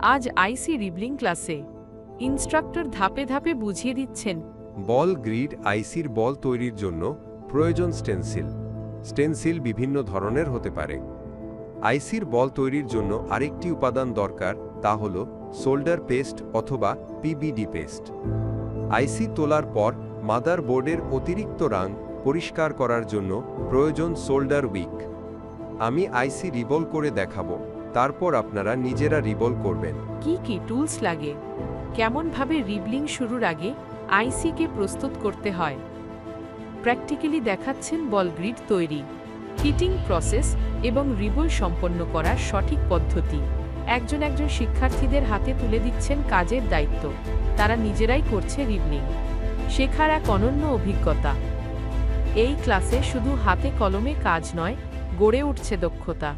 আজ আইসি রিবলিং ক্লাসে। ইনস্ট্রাক্টর ধাপে ধাপে বুঝিয়ে দিচ্ছেন। বল গ্রিড আইসির বল তৈরির জন্য প্রয়োজন স্টেনসিল। স্টেনসিল বিভিন্ন ধরনের হতে পারে। আইসির বল তৈরির জন্য আরেকটি উপাদান দরকার, তা হল সোল্ডার পেস্ট অথবা পিবিডি পেস্ট। আইসি তোলার পর মাদার বোর্ডের অতিরিক্ত রাং পরিষ্কার করার জন্য প্রয়োজন সোল্ডার উইক। আমি আইসি রিবল করে দেখাবো। তারপর আপনারা নিজেরা রিবল করবেন। কি কি টুলস লাগে? কেমনভাবে রিবলিং শুরুর আগে আইসিকে প্রস্তুত করতে হয়? প্র্যাকটিক্যালি দেখাচ্ছেন বল গ্রিড তৈরি হিটিং প্রসেস এবং রিবল সম্পন্ন করার সঠিক পদ্ধতি। একজন একজন শিক্ষার্থীদের হাতে তুলে দিচ্ছেন কাজের দায়িত্ব। তারা নিজেরাই করছে রিবলিং। শেখার এক অনন্য অভিজ্ঞতা। এই ক্লাসে শুধু হাতে কলমে কাজ নয়, গড়ে উঠছে দক্ষতা।